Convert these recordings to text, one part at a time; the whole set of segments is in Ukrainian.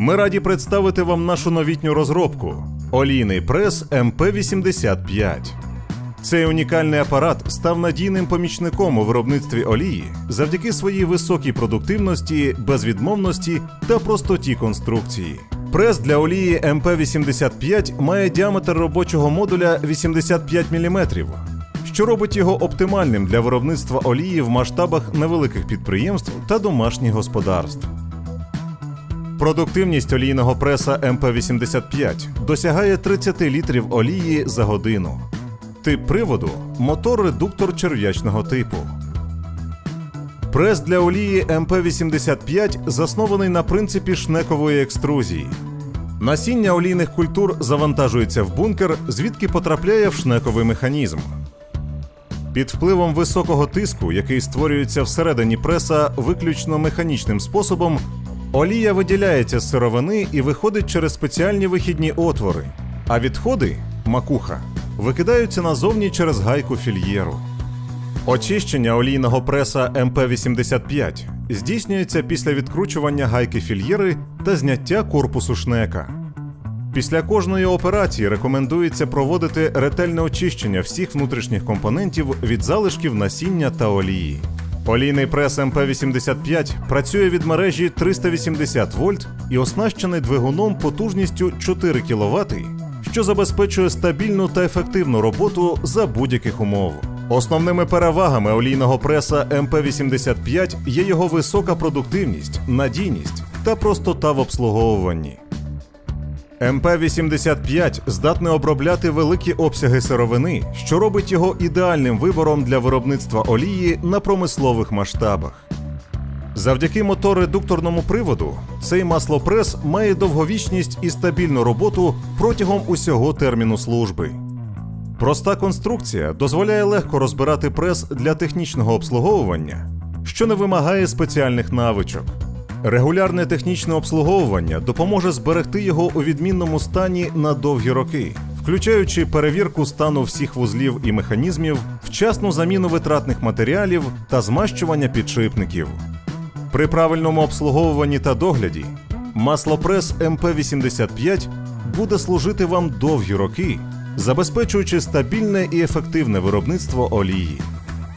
Ми раді представити вам нашу новітню розробку олійний прес МП-85. Цей унікальний апарат став надійним помічником у виробництві олії завдяки своїй високій продуктивності, безвідмовності та простоті конструкції. Прес для олії МП-85 має діаметр робочого модуля 85 мм, що робить його оптимальним для виробництва олії в масштабах невеликих підприємств та домашніх господарств. Продуктивність олійного преса МП-85 досягає 30 літрів олії за годину. Тип приводу мотор-редуктор черв'ячного типу. Прес для олії МП-85 заснований на принципі шнекової екструзії. Насіння олійних культур завантажується в бункер, звідки потрапляє в шнековий механізм. Під впливом високого тиску, який створюється всередині преса виключно механічним способом, олія виділяється з сировини і виходить через спеціальні вихідні отвори, а відходи макуха викидаються назовні через гайку фільєру. Очищення олійного преса МП-85 здійснюється після відкручування гайки фільєри та зняття корпусу шнека. Після кожної операції рекомендується проводити ретельне очищення всіх внутрішніх компонентів від залишків насіння та олії. Олійний прес МП-85 працює від мережі 380 вольт і оснащений двигуном потужністю 4 кВт, що забезпечує стабільну та ефективну роботу за будь-яких умов. Основними перевагами олійного преса МП-85 є його висока продуктивність, надійність та простота в обслуговуванні. МП-85 здатний обробляти великі обсяги сировини, що робить його ідеальним вибором для виробництва олії на промислових масштабах. Завдяки мотор-редукторному приводу цей маслопрес має довговічність і стабільну роботу протягом усього терміну служби. Проста конструкція дозволяє легко розбирати прес для технічного обслуговування, що не вимагає спеціальних навичок. Регулярне технічне обслуговування допоможе зберегти його у відмінному стані на довгі роки, включаючи перевірку стану всіх вузлів і механізмів, вчасну заміну витратних матеріалів та змащування підшипників. При правильному обслуговуванні та догляді маслопрес МП-85 буде служити вам довгі роки, забезпечуючи стабільне і ефективне виробництво олії.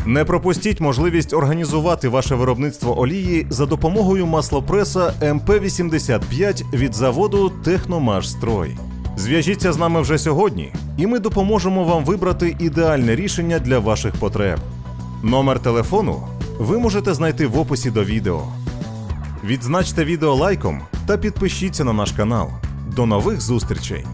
Не пропустіть можливість організувати ваше виробництво олії за допомогою маслопреса МП-85 від заводу Техномашстрой. Зв'яжіться з нами вже сьогодні, і ми допоможемо вам вибрати ідеальне рішення для ваших потреб. Номер телефону ви можете знайти в описі до відео. Відзначте відео лайком та підпишіться на наш канал. До нових зустрічей!